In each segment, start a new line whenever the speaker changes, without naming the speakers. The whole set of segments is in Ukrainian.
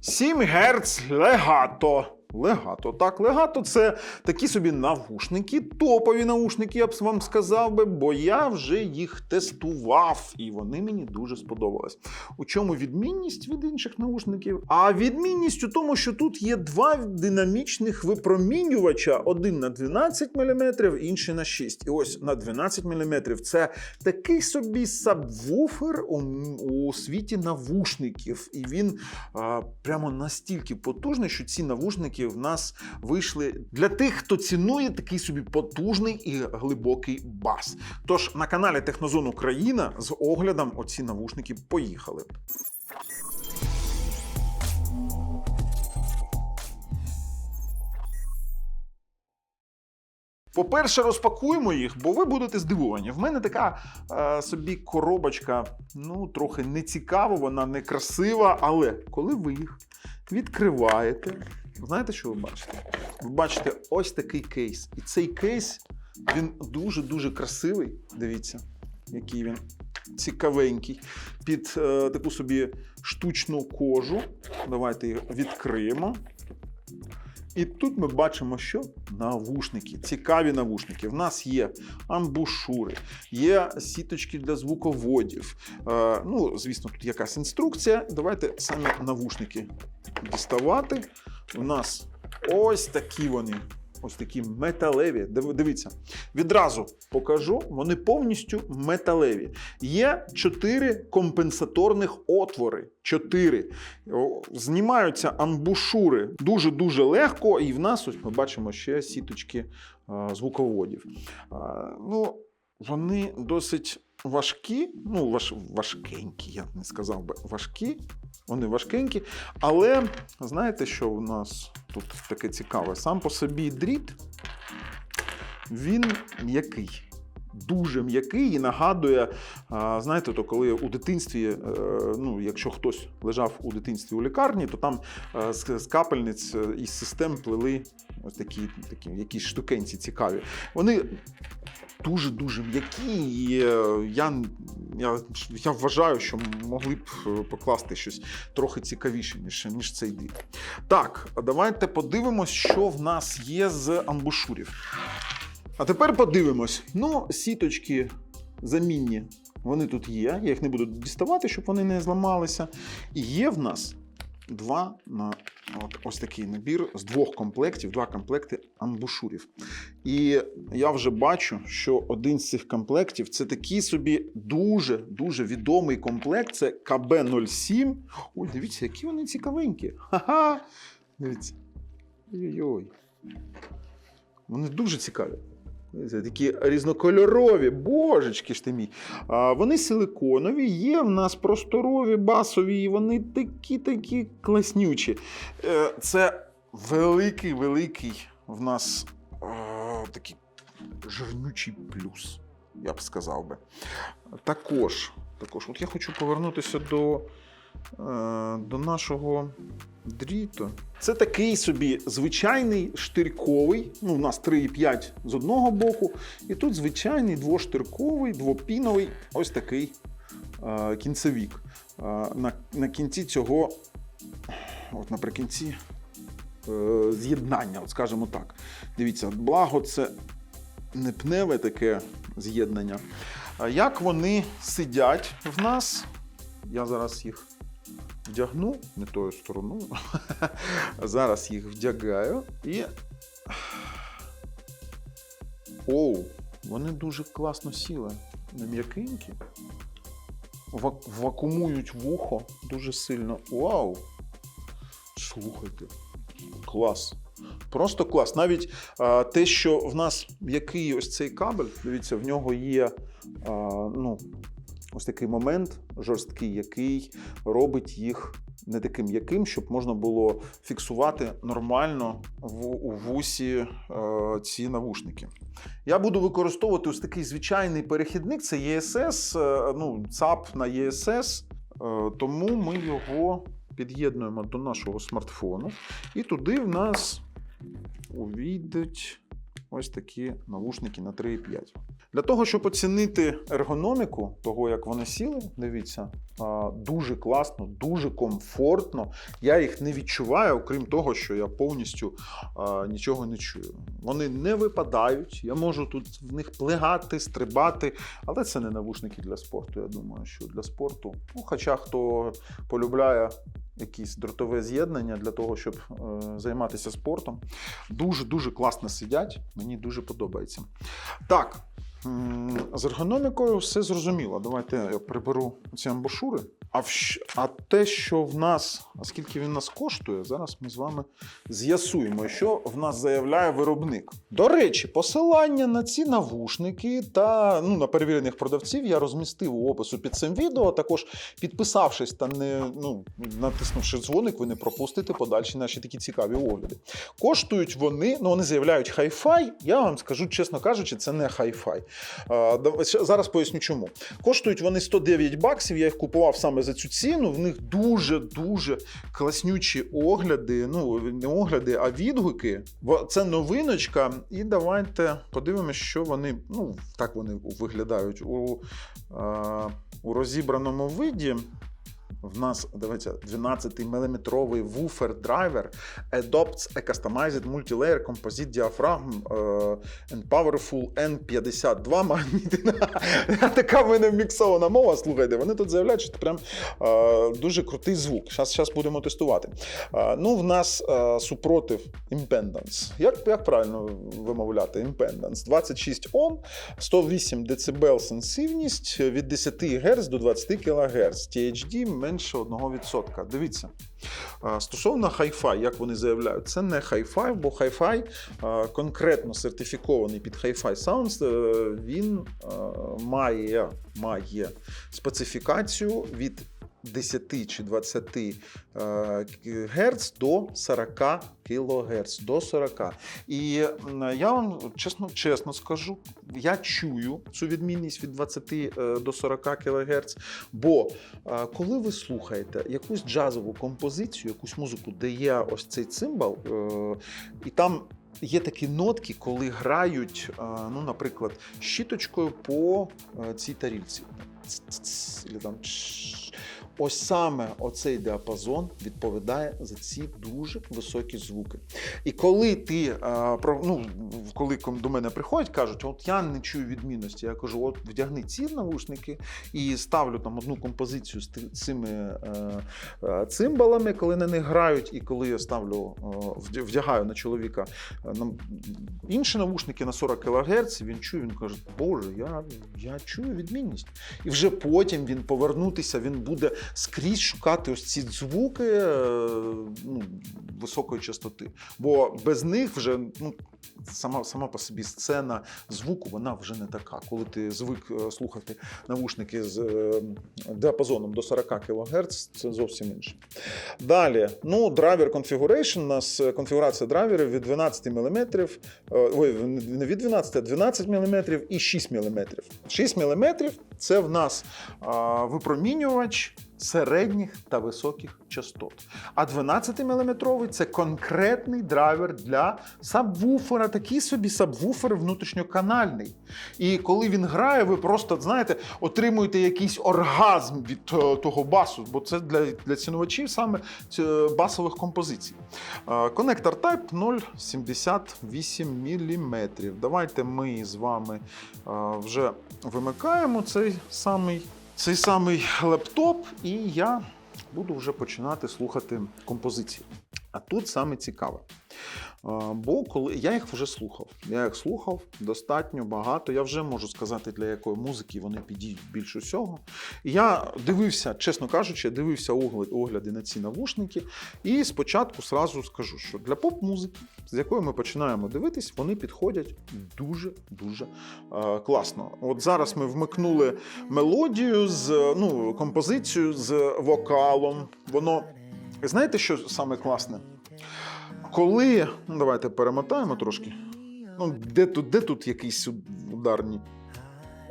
7 Гц легато. Легато. Так, легато це такі собі навушники, топові навушники, я б вам сказав би, бо я вже їх тестував, і вони мені дуже сподобались. У чому відмінність від інших навушників? А відмінність у тому, що тут є два динамічних випромінювача: один на 12 мм, інший на 6. І ось на 12 мм це такий собі сабвуфер у, у світі навушників. І він а, прямо настільки потужний, що ці навушники в нас вийшли для тих, хто цінує такий собі потужний і глибокий бас. Тож на каналі Технозон Україна з оглядом оці навушники поїхали. По-перше, розпакуємо їх, бо ви будете здивовані. В мене така е, собі коробочка, ну, трохи не цікава, вона не красива, але коли ви їх відкриваєте, знаєте, що ви бачите? Ви бачите ось такий кейс. І цей кейс він дуже-дуже красивий. Дивіться, який він цікавенький. Під е, таку собі штучну кожу. Давайте їх відкриємо. І тут ми бачимо, що навушники, цікаві навушники. В нас є амбушури, є сіточки для звуководів. Е, ну, звісно, тут якась інструкція. Давайте саме навушники діставати. У нас ось такі вони. Ось такі металеві. Дивіться, відразу покажу, вони повністю металеві. Є чотири компенсаторних отвори. Чотири. Знімаються амбушури дуже-дуже легко, і в нас ось ми бачимо ще сіточки звуководів. Ну, вони досить важкі, ну, важ, важкенькі, я не сказав би важкі. Вони важкенькі, але знаєте, що у нас тут таке цікаве? Сам по собі дріт, він м'який. Дуже м'який і нагадує, знаєте, то коли у дитинстві, е, ну, якщо хтось лежав у дитинстві у лікарні, то там е, з, капельниць е, із систем плели ось такі, такі якісь штукенці цікаві. Вони дуже-дуже м'які, і е, я, я, я вважаю, що могли б е, покласти щось трохи цікавіше, ніж, ніж цей дріт. Так, давайте подивимось, що в нас є з амбушурів. А тепер подивимось. Ну, сіточки замінні, вони тут є. Я їх не буду діставати, щоб вони не зламалися. І є в нас два на от, ось такий набір з двох комплектів, два комплекти амбушурів. І я вже бачу, що один з цих комплектів це такий собі дуже дуже відомий комплект. Це КБ-07. Ой, дивіться, які вони цікавенькі. Ха-ха! Дивіться. Ой-ой. Вони дуже цікаві. Такі різнокольорові, божечки ж ти мій. А, вони силиконові, є в нас просторові, басові, і вони такі-такі класнючі. Е, Це великий, великий в нас е, такий жирнючий плюс, я б сказав би. Також, також, от я хочу повернутися до, е, до нашого дріту. Це такий собі звичайний штирковий. Ну, у нас 3,5 з одного боку. І тут звичайний двоштирковий, двопіновий ось такий е, кінцевік. Е, на, на кінці цього, от наприкінці е, з'єднання, от скажімо так. Дивіться, благо це не пневе таке з'єднання. Як вони сидять в нас? Я зараз їх вдягну не тою стороною. Зараз їх вдягаю і. Оу, вони дуже класно сіли. М'якенькі. Вак- Вакуумують вухо дуже сильно. Вау! Слухайте. Клас. Просто клас. Навіть а, те, що в нас який ось цей кабель, дивіться, в нього є а, ну, ось такий момент жорсткий, який робить їх не таким м'яким, щоб можна було фіксувати нормально в, у вусі е, ці навушники. Я буду використовувати ось такий звичайний перехідник, це ESS, е, ну, ЦАП на ESS, е, тому ми його під'єднуємо до нашого смартфону, і туди в нас увійдуть ось такі навушники на 3,5. Для того, щоб оцінити ергономіку того, як вони сіли, дивіться, дуже класно, дуже комфортно. Я їх не відчуваю, окрім того, що я повністю нічого не чую. Вони не випадають, я можу тут в них плигати, стрибати, але це не навушники для спорту. Я думаю, що для спорту. Ну, хоча хто полюбляє якісь дротове з'єднання для того, щоб е, займатися спортом, дуже дуже класно сидять. Мені дуже подобається. Так. З ергономікою все зрозуміло. Давайте я приберу ці амбушури. А, вщ- а те, що в нас, а скільки він нас коштує, зараз ми з вами з'ясуємо, що в нас заявляє виробник. До речі, посилання на ці навушники та ну, на перевірених продавців я розмістив у опису під цим відео. Також підписавшись та не ну, натиснувши дзвоник, ви не пропустите подальші наші такі цікаві огляди. Коштують вони, ну вони заявляють хай-фай. Я вам скажу, чесно кажучи, це не хай-фай. Зараз поясню чому. Коштують вони 109 баксів. Я їх купував саме за цю ціну. В них дуже дуже класнючі огляди. Ну не огляди, а відгуки. Це новиночка. І давайте подивимося, що вони. Ну так вони виглядають у, у розібраному виді. В нас дивіться 12-мм вуфер драйвер adopts a customized multi-layer composite diaphragm е, and powerful N52 магніт. Така в мене міксована мова. Слухайте, вони тут заявляють, що це прям е, дуже крутий звук. Зараз будемо тестувати. Е, ну, в нас е, супротив impedance. Як, як правильно вимовляти? Impedance. 26 Ом, 108 дБ сенсивність від 10 Гц до 20 кГц. THD менше 1%. Дивіться. Е, Стосовно Hi-Fi, як вони заявляють, це не Hi-Fi, бо Hi-Fi е, конкретно сертифікований під Hi-Fi Sounds, е, він має, має специфікацію від 10 чи 20 е, Гц до 40 кГц. До 40. І я вам чесно, чесно скажу, я чую цю відмінність від 20 е, до 40 кГц. Бо е, коли ви слухаєте якусь джазову композицію, якусь музику, де є ось цей цимбал, і там. Є такі нотки, коли грають, ну, наприклад, щіточкою по цій тарілці. Ц-ц-ц, або там чш. Ось саме оцей діапазон відповідає за ці дуже високі звуки. І коли ти ну, коли до мене приходять, кажуть, от я не чую відмінності. Я кажу, от вдягни ці навушники і ставлю там одну композицію з цими е, е, цимбалами, коли на них грають, і коли я ставлю, вдягаю на чоловіка е, інші навушники на 40 кГц, він чує, він каже, Боже, я, я чую відмінність. І вже потім він повернутися, він буде скрізь шукати ось ці звуки е, ну, високої частоти. Бо без них вже ну, сама, сама по собі сцена звуку вона вже не така. Коли ти звик е, слухати навушники з е, діапазоном до 40 кГц, це зовсім інше. Далі, ну, драйвер configuration, у нас конфігурація драйверів від 12 мм, ой, не від 12, а 12 мм і 6 мм. 6 мм це в нас а, випромінювач середніх та високих частот. А 12-мм це конкретний драйвер для сабвуфера, такий собі сабвуфер внутрішньоканальний. І коли він грає, ви просто знаєте, отримуєте якийсь оргазм від е, того басу, бо це для, для цінувачів саме е, басових композицій. Е, Конектор Type 0,78 мм. Давайте ми з вами вже вимикаємо цей самий, цей самий лептоп, і я буду вже починати слухати композиції. А тут саме цікаве. Бо коли я їх вже слухав, я їх слухав достатньо багато. Я вже можу сказати, для якої музики вони підійдуть більш усього. Я дивився, чесно кажучи, дивився огляди на ці навушники. І спочатку сразу скажу, що для поп-музики, з якої ми починаємо дивитись, вони підходять дуже дуже е, класно. От зараз ми вмикнули мелодію з ну, композицію з вокалом. Воно знаєте, що саме класне? Коли. Ну, давайте перемотаємо трошки. Ну, де тут, де тут якісь ударні?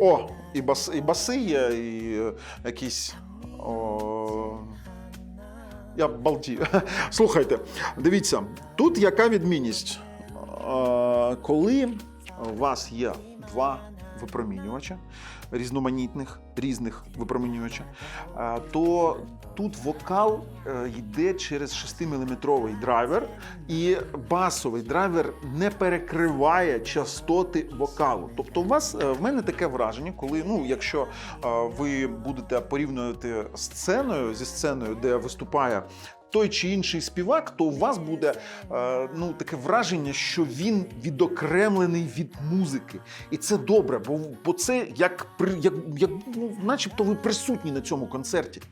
О, і, бас, і баси є, і е, якісь. О, я балдію. Слухайте, дивіться, тут яка відмінність? Коли у вас є два випромінювача, різноманітних різних випромінювача, то тут вокал е, йде через 6-мм драйвер, і басовий драйвер не перекриває частоти вокалу. Тобто, у вас е, в мене таке враження, коли ну, якщо е, ви будете порівнювати сценою зі сценою, де виступає. Той чи інший співак, то у вас буде е, ну таке враження, що він відокремлений від музики, і це добре, бо, бо це як як, як ну, начебто ви присутні на цьому концерті.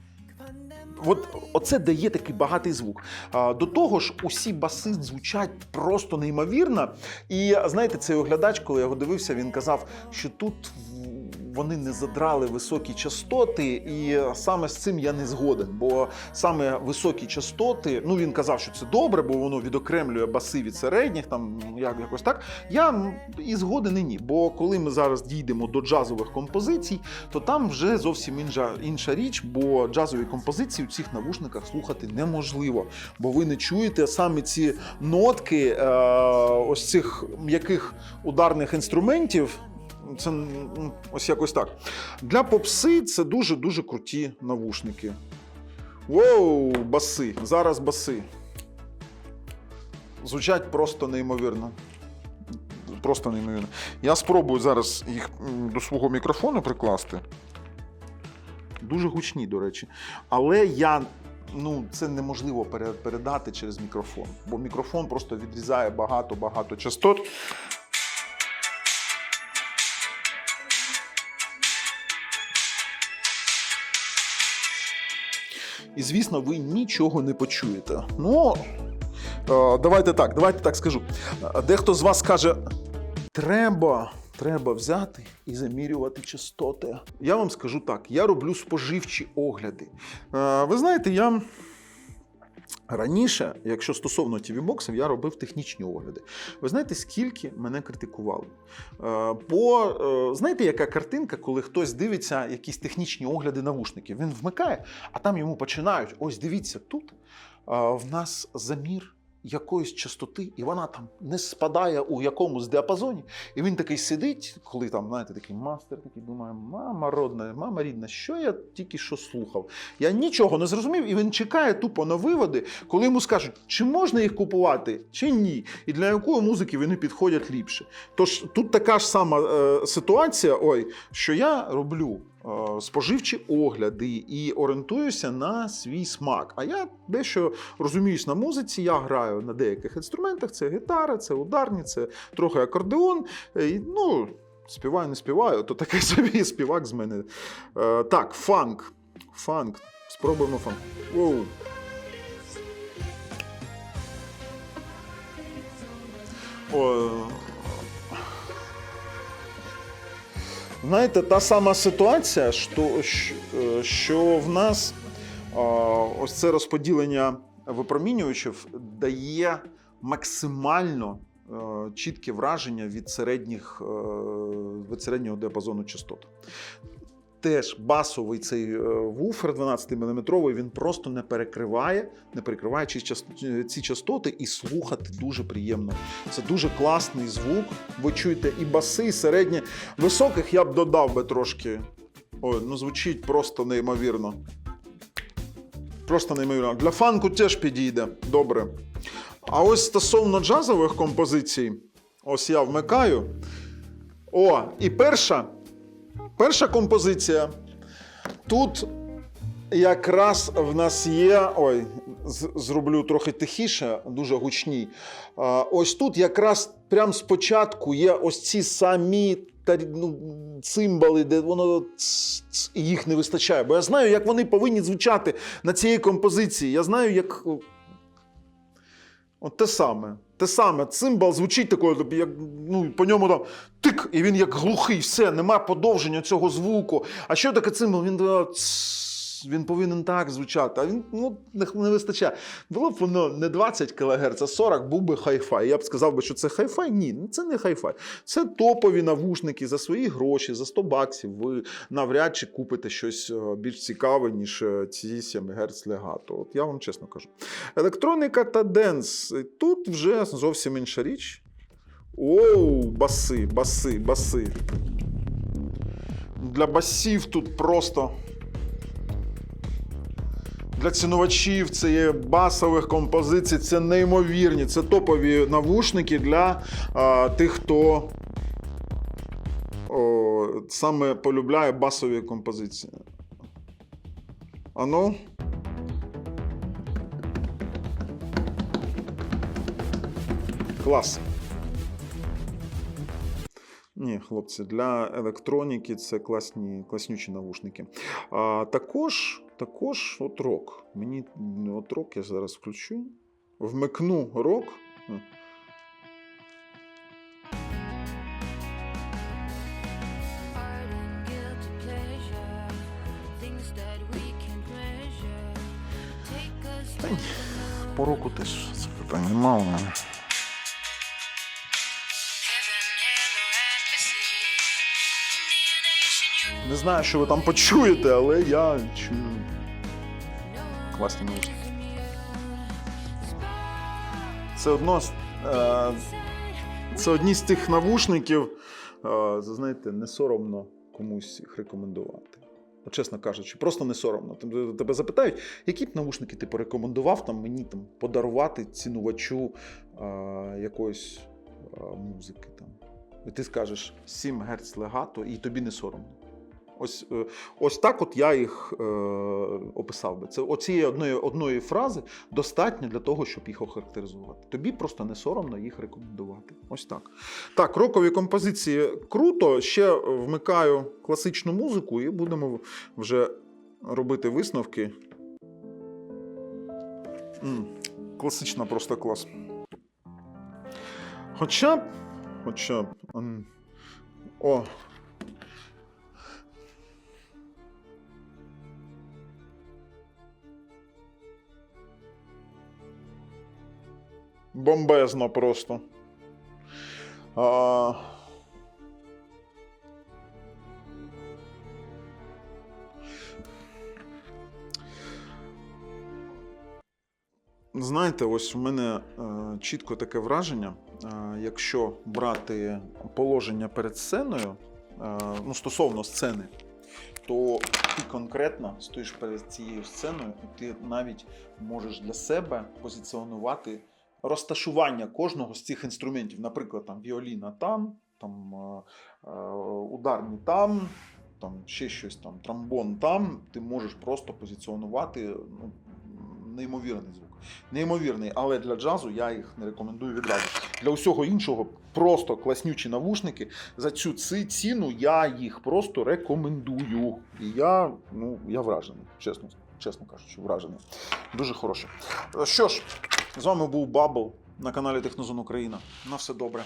От оце дає такий багатий звук. До того ж, усі баси звучать просто неймовірно. І знаєте, цей оглядач, коли я його дивився, він казав, що тут вони не задрали високі частоти, і саме з цим я не згоден. Бо саме високі частоти, ну він казав, що це добре, бо воно відокремлює баси від середніх, там як якось так. Я і згоден і ні. Бо коли ми зараз дійдемо до джазових композицій, то там вже зовсім інша, інша річ, бо джазові композиції цих навушниках слухати неможливо, бо ви не чуєте саме ці нотки е, ось цих м'яких ударних інструментів. Це ось якось так. Для попси це дуже дуже круті навушники. Воу, баси! Зараз баси. Звучать просто неймовірно. Просто неймовірно. Я спробую зараз їх до свого мікрофону прикласти. Дуже гучні, до речі. Але я. Ну, це неможливо передати через мікрофон, бо мікрофон просто відрізає багато-багато частот. І звісно, ви нічого не почуєте. Ну, е, давайте так, давайте так скажу. Е, Дехто з вас скаже: треба, треба взяти і замірювати частоти. Я вам скажу так: я роблю споживчі огляди. Ви знаєте, я. Раніше, якщо стосовно TV-боксів, я робив технічні огляди. Ви знаєте, скільки мене критикували? Бо е, знаєте, яка картинка, коли хтось дивиться якісь технічні огляди навушників? Він вмикає, а там йому починають: ось дивіться, тут в нас замір якоїсь частоти, і вона там не спадає у якомусь діапазоні. І він такий сидить, коли там, знаєте, такий мастер, такий думає, мама родна, мама рідна, що я тільки що слухав? Я нічого не зрозумів, і він чекає тупо на виводи, коли йому скажуть, чи можна їх купувати, чи ні, і для якої музики вони підходять ліпше. Тож тут така ж сама е, ситуація, ой, що я роблю. Е, Споживчі огляди і орієнтуюся на свій смак. А я дещо розуміюсь на музиці. Я граю на деяких інструментах: це гітара, це ударні, це трохи акордеон. Е, Ну, співаю, не співаю, то такий собі співак з мене. Е, Так, фанк. Фанк. Спробуємо фанк. Воу. О, Знаєте, та сама ситуація, що, що- що в нас ось це розподілення випромінювачів дає максимально е, чітке враження від середніх е, від середнього діапазону частот. Теж басовий цей е, вуфер 12-мм, він просто не перекриває, не перекриває ці, ці частоти і слухати дуже приємно. Це дуже класний звук. Ви чуєте і баси, і середні. Високих я б додав би трошки. Ой, ну звучить просто неймовірно. Просто неймовірно. Для фанку теж підійде. Добре. А ось стосовно джазових композицій, ось я вмикаю. О, і перша. Перша композиція. Тут якраз в нас є. Ой, зроблю трохи тихіше, дуже гучній. А, Ось тут якраз прямо спочатку є ось ці самі ну, цимбали, де воно їх не вистачає. Бо я знаю, як вони повинні звучати на цій композиції. Я знаю, як. От те саме. Те саме, цимбал звучить такою, як ну, по ньому там тик, і він як глухий, все, нема подовження цього звуку. А що таке цимбал? Він, е, він повинен так звучати, а він ну, не, не вистачає. Було б воно не 20 кГц, а 40 був би хай-фай. Я б сказав би, що це хай-фай. Ні, це не хай-фай. Це топові навушники за свої гроші, за 100 баксів. Ви навряд чи купите щось е, більш цікаве, ніж е, ці 7 Гц легато. От я вам чесно кажу. Електроніка та денс. Тут вже зовсім інша річ. Оу, баси, баси, баси. Для басів тут просто. Для цінувачів це є басових композицій, це неймовірні, це топові навушники для а, тих, хто о, саме полюбляє басові композиції. Ану. Клас. Ні, хлопці, для електроніки це класні, класнючі навушники. А, також, також от рок. Мені от рок я зараз включу. Вмикну рок. По року теж це питання
the
Не знаю, що ви там почуєте, але я чую класні навушники. Це одно з. Е, це одні з тих навушників, е, знаєте, не соромно комусь їх рекомендувати. Чесно кажучи, просто не соромно. Тебе- Тебе запитають, які б навушники ти порекомендував там, мені там, подарувати цінувачу е, якоїсь е, музики. Там. І ти скажеш 7 Гц легато, і тобі не соромно. Ось, е, ось так от я їх е, описав би. Це оцієї одної, одної фрази достатньо для того, щоб їх охарактеризувати. Тобі просто не соромно їх рекомендувати. Ось так. Так, рокові композиції круто. Ще вмикаю класичну музику і будемо вже робити висновки. М, класична просто клас. Хоча. Хоча. О, Бомбезно просто. А... Знаєте, ось в мене е, чітко таке враження, е, якщо брати положення перед сценою, е, ну, стосовно сцени, то ти конкретно стоїш перед цією сценою, і ти навіть можеш для себе позиціонувати розташування кожного з цих інструментів. Наприклад, там віоліна там, там е, е, ударні там, там ще щось там, тромбон там. Ти можеш просто позиціонувати ну, неймовірний звук. Неймовірний, але для джазу я їх не рекомендую відразу. Для усього іншого просто класнючі навушники. За цю ціну я їх просто рекомендую. І я, ну, я вражений, чесно, чесно кажучи, вражений. Дуже хороше. Що ж, з вами був Бабл на каналі Технозон Україна. На все добре.